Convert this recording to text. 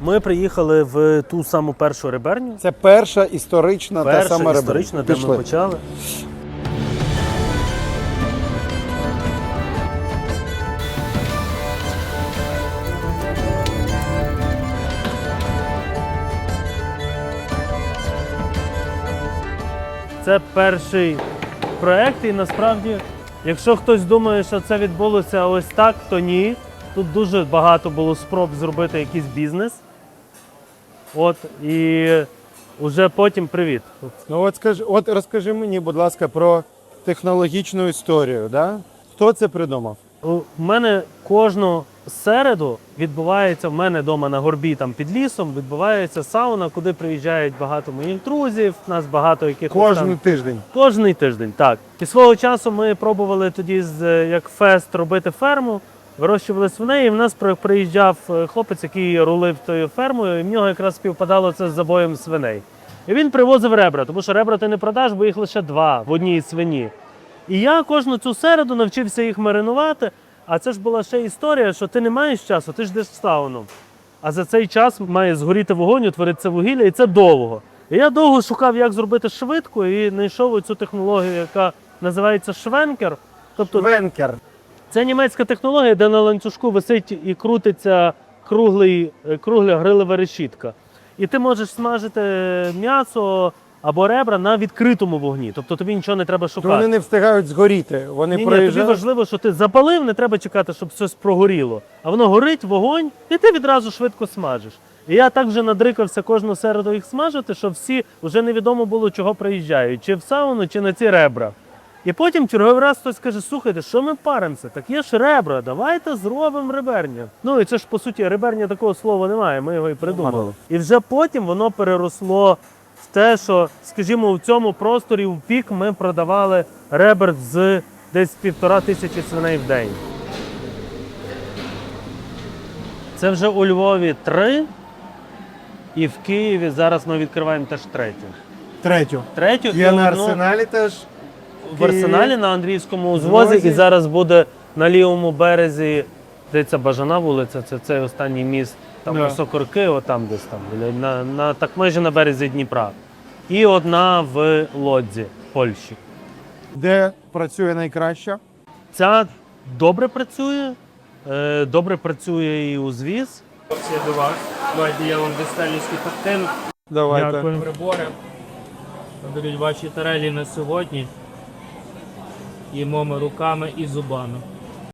Ми приїхали в ту саму першу реберню. Це перша історична та Перша сама реберня. історична, де ми почали. Це перший проект, і насправді, якщо хтось думає, що це відбулося ось так, то ні. Тут дуже багато було спроб зробити якийсь бізнес. От і вже потім привіт. Ну от скажи, от розкажи мені, будь ласка, про технологічну історію. Да? Хто це придумав? У мене кожну середу відбувається в мене вдома на горбі там під лісом. Відбувається сауна, куди приїжджають багато моїх друзів. Нас багато яких Кожен тиждень. Кожний тиждень, так. І свого часу ми пробували тоді з як фест робити ферму, вирощували свиней, і в нас приїжджав е, хлопець, який рулив тою фермою, і в нього якраз співпадало це з забоєм свиней. І він привозив ребра, тому що ребра ти не продаш, бо їх лише два в одній свині. І я кожну цю середу навчився їх маринувати. А це ж була ще історія, що ти не маєш часу, ти ж йдеш в сауну. А за цей час має згоріти вогонь, утвориться вугілля, і це довго. І я довго шукав, як зробити швидко, і знайшов цю технологію, яка називається швенкер. Тобто Венкер. Це німецька технологія, де на ланцюжку висить і крутиться круглий, е, кругля грилева решітка. І ти можеш смажити м'ясо або ребра на відкритому вогні. Тобто тобі нічого не треба То шукати. вони не встигають згоріти. Вони Ні, ні, тобі важливо, що ти запалив, не треба чекати, щоб щось прогоріло. А воно горить, вогонь, і ти відразу швидко смажиш. І я так вже надрикався кожну середу їх смажити, що всі вже невідомо було, чого приїжджають, чи в сауну, чи на ці ребра. І потім черговий раз хтось каже: слухайте, що ми паримося? Так є ж ребра, давайте зробимо реберня. Ну і це ж по суті реберня такого слова немає, ми його і придумали. І вже потім воно переросло в те, що, скажімо, в цьому просторі в пік ми продавали ребер з десь півтора тисячі свиней в день. Це вже у Львові три, і в Києві зараз ми відкриваємо теж третю. Третю. Третю Є і на одну арсеналі теж. В арсеналі на Андріївському Звозі. узвозі, і зараз буде на лівому березі, де ця Бажана вулиця, це цей останній міст, там Да. високорки, отам десь там, біля- на, на, так майже на березі Дніпра. І одна в Лодзі, Польщі. Де працює найкраще? Ця добре працює, е, добре працює і узвіз. Хлопці, я до вас. Давайте я вам дисталівський коктейль. Давайте. Прибори. Будуть ваші тарелі на сьогодні. Їмо ми руками і зубами.